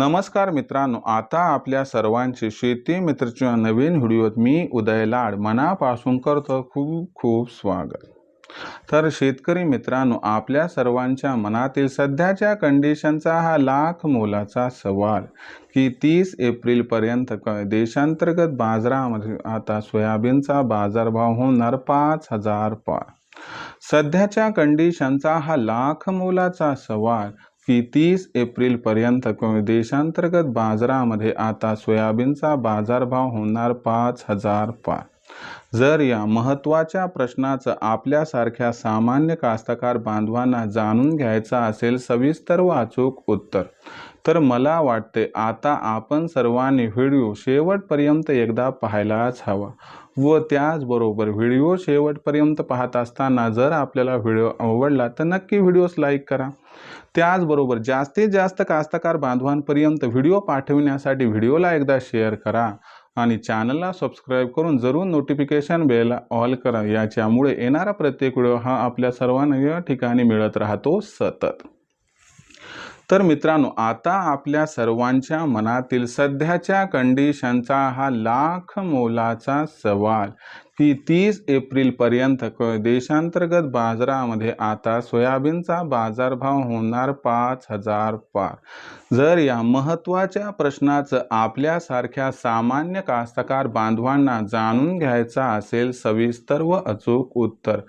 नमस्कार मित्रांनो आता आपल्या सर्वांचे शेती मित्रच्या नवीन व्हिडिओत मी उदय लाड मनापासून करतो खूप खूप स्वागत. तर शेतकरी मित्रांनो आपल्या सर्वांच्या मनातील सध्याच्या कंडिशनचा हा लाख मोलाचा सवाल की तीस एप्रिलपर्यंत क देशांतर्गत बाजारामध्ये आता सोयाबीनचा बाजारभाव होणार पाच हजार पार सध्याच्या कंडिशनचा हा लाख मोलाचा सवाल की तीस एप्रिलपर्यंत देशांतर्गत बाजारामध्ये आता सोयाबीनचा बाजारभाव होणार पाच हजार पार? जर या महत्त्वाच्या प्रश्नाचं आपल्यासारख्या सामान्य कास्तकार बांधवांना जाणून घ्यायचं असेल सविस्तर व अचूक उत्तर. तर मला वाटते आता आपण सर्वांनी व्हिडिओ शेवटपर्यंत एकदा पाहायलाच हवा. व त्याचबरोबर व्हिडिओ शेवटपर्यंत पाहत असताना जर आपल्याला व्हिडिओ आवडला तर नक्की व्हिडिओस लाईक करा. त्याचबरोबर जास्तीत जास्त कास्तकार बांधवांपर्यंत व्हिडिओ पाठविण्यासाठी व्हिडिओला एकदा शेअर करा आणि चॅनलला सबस्क्राईब करून जरूर नोटिफिकेशन बेल ऑल करा. याच्यामुळे येणारा प्रत्येक व्हिडिओ हा आपल्या सर्वांना या ठिकाणी मिळत राहतो सतत. तर मित्रांनो आता आपल्या सर्वांच्या मनातील सध्याच्या कंडिशनचा हा लाख मोलाचा सवाल. ती तीस एप्रिलपर्यंत क देशांतर्गत बाजारामध्ये आता सोयाबीनचा बाजारभाव होणार पाच हजार पार. जर या महत्त्वाच्या प्रश्नाचं आपल्यासारख्या सामान्य कास्तकार बांधवांना जाणून घ्यायचा असेल सविस्तर व अचूक उत्तर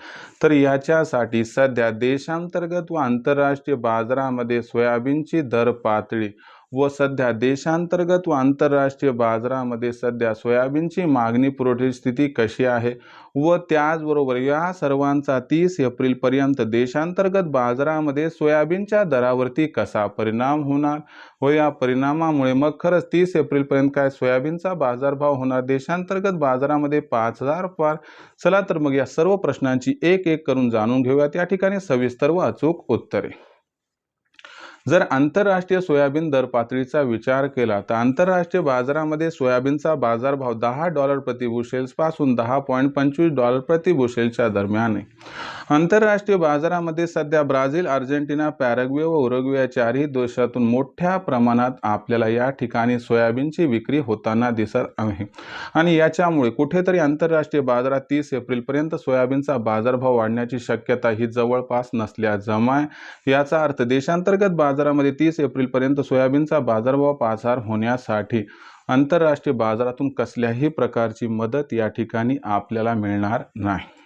तर याच्यासाठी सध्या देशांतर्गत व आंतरराष्ट्रीय बाजारामध्ये सोयाबीनची दर पातळी व सध्या देशांतर्गत व आंतरराष्ट्रीय बाजारामध्ये सध्या सोयाबीनची मागणी पुरवठ्याची स्थिती कशी आहे? व त्याचबरोबर या सर्वांचा तीस एप्रिलपर्यंत देशांतर्गत बाजारामध्ये सोयाबीनच्या दरावरती कसा परिणाम होणार? व या परिणामामुळे मग खरंच तीस एप्रिलपर्यंत काय सोयाबीनचा बाजारभाव होणार? देशांतर्गत बाजारामध्ये पाच हजार पार. चला तर मग या सर्व प्रश्नांची एक एक करून जाणून घेऊयात. या ठिकाणी सविस्तर व अचूक उत्तरे. जर आंतरराष्ट्रीय सोयाबीन दर पातळीचा विचार केला तर आंतरराष्ट्रीय बाजारामध्ये सोयाबीनचा बाजारभाव दहा डॉलर प्रति बुशेल्सपासून दहा पॉईंट पंचवीस डॉलर प्रति बुशेलच्या दरम्यान आहे. आंतरराष्ट्रीय बाजारामध्ये सध्या ब्राझील अर्जेंटिना पॅरग्वे व उरुग्वे या चारही देशातून मोठ्या प्रमाणात आपल्याला या ठिकाणी सोयाबीनची विक्री होताना दिसत आहे. आणि याच्यामुळे कुठेतरी आंतरराष्ट्रीय बाजारात तीस एप्रिलपर्यंत सोयाबीनचा बाजारभाव वाढण्याची शक्यता ही जवळपास नसल्या जमाय याचा अर्थ देशांतर्गत बाजारामध्ये तीस एप्रिलपर्यंत सोयाबीनचा बाजारभाव पाचार होण्यासाठी आंतरराष्ट्रीय बाजारातून कसल्याही प्रकारची मदत या ठिकाणी आपल्याला मिळणार नाही.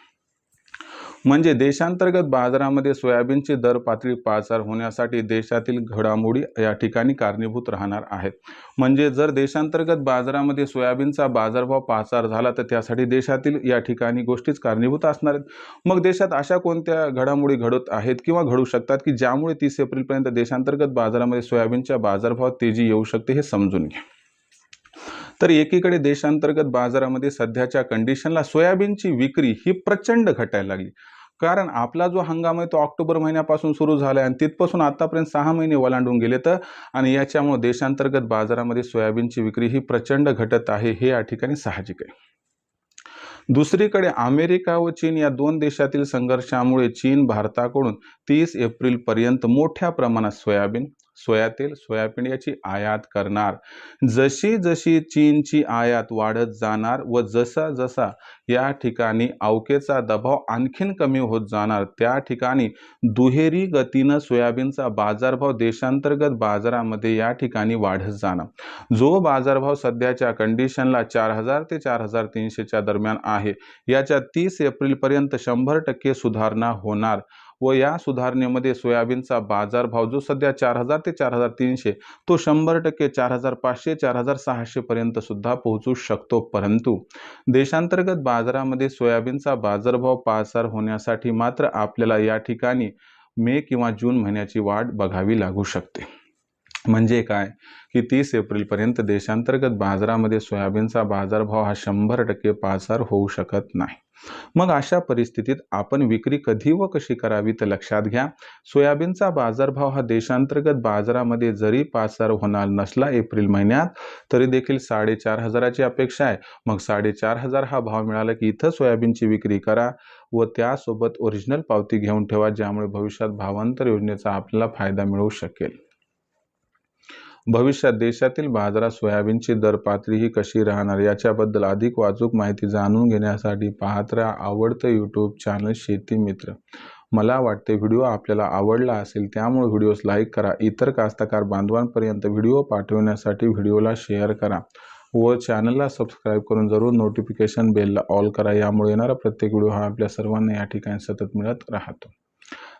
म्हणजे देशांतर्गत बाजारामध्ये सोयाबीनची दर पातळी पाचार होण्यासाठी देशातील घडामोडी या ठिकाणी कारणीभूत राहणार आहेत. म्हणजे जर देशांतर्गत बाजारामध्ये सोयाबीनचा बाजारभाव पाचार झाला तर त्यासाठी देशातील या ठिकाणी गोष्टीच कारणीभूत असणार आहेत. मग देशात अशा कोणत्या घडामोडी घडत आहेत किंवा घडू शकतात की ज्यामुळे तीस एप्रिलपर्यंत देशांतर्गत बाजारामध्ये सोयाबीनच्या बाजारभाव तेजी येऊ शकते हे समजून घ्या. तर एकीकडे देशांतर्गत बाजारामध्ये सध्याच्या कंडिशनला सोयाबीनची विक्री ही प्रचंड घटायला लागली. कारण आपला जो हंगाम आहे तो ऑक्टोबर महिन्यापासून सुरू झाला आहे आणि तिथपासून आतापर्यंत सहा महिने ओलांडून गेले तर आणि याच्यामुळे देशांतर्गत बाजारामध्ये सोयाबीनची विक्री ही प्रचंड घटत आहे हे या ठिकाणी साहजिक आहे. दुसरीकडे अमेरिका व चीन या दोन देशातील संघर्षामुळे चीन भारताकडून तीस एप्रिलपर्यंत मोठ्या प्रमाणात सोयाबीन सोयातेल सोयाबीन याची आयात करणार. जशी जशी चीनची आयात वाढत जाणार व जसा जसा या ठिकाणी अवकेचा दबाव आणखीन कमी होत जाणार त्या ठिकाणी दुहेरी गतीनं सोयाबीनचा बाजारभाव देशांतर्गत बाजारामध्ये या ठिकाणी वाढत जाणार. जो बाजारभाव सध्याच्या कंडिशनला चार हजार ते चार हजार तीनशेच्या दरम्यान आहे याच्या तीस एप्रिलपर्यंत शंभर टक्के सुधारणा होणार. व या सुधारणेमध्ये सोयाबीनचा बाजारभाव जो सध्या चार हजार ते चार हजार तीनशे तो शंभर टक्के चार हजार पाचशे चार हजार सहाशेपर्यंत सुद्धा पोहोचू शकतो. परंतु देशांतर्गत बाजारामध्ये सोयाबीनचा बाजारभाव पाचार होण्यासाठी मात्र आपल्याला या ठिकाणी मे किंवा जून महिन्याची वाट बघावी लागू शकते. म्हणजे काय? की तीस एप्रिलपर्यंत देशांतर्गत बाजारामध्ये सोयाबीनचा बाजारभाव हा शंभर टक्के पाचार होऊ शकत नाही. मग अशा परिस्थितीत आपण विक्री कधी व कशी करावी तर लक्षात घ्या. सोयाबीनचा बाजारभाव हा देशांतर्गत बाजारामध्ये जरी पाचार होणार नसला एप्रिल महिन्यात तरी देखील साडेचार हजाराची अपेक्षा आहे. मग साडेचार हजार हा भाव मिळाला की इथं सोयाबीनची विक्री करा व त्यासोबत ओरिजिनल पावती घेऊन ठेवा ज्यामुळे भविष्यात भावांतर योजनेचा आपल्याला फायदा मिळू शकेल. भविष्यात देशातील बाजारात सोयाबीनची दर पातळी ही कशी राहणार याच्याबद्दल अधिक वाचूक माहिती जाणून घेण्यासाठी पाहत राहा आवडतं यूट्यूब चॅनल शेती मित्र. मला वाटते व्हिडिओ आपल्याला आवडला असेल त्यामुळे व्हिडिओस लाईक करा. इतर कास्तकार बांधवांपर्यंत व्हिडिओ पाठवण्यासाठी व्हिडिओला शेअर करा व चॅनलला सबस्क्राईब करून जरूर नोटिफिकेशन बेलला ऑल करा. यामुळे येणारा प्रत्येक व्हिडिओ हा आपल्या सर्वांना या ठिकाणी सतत मिळत राहतो.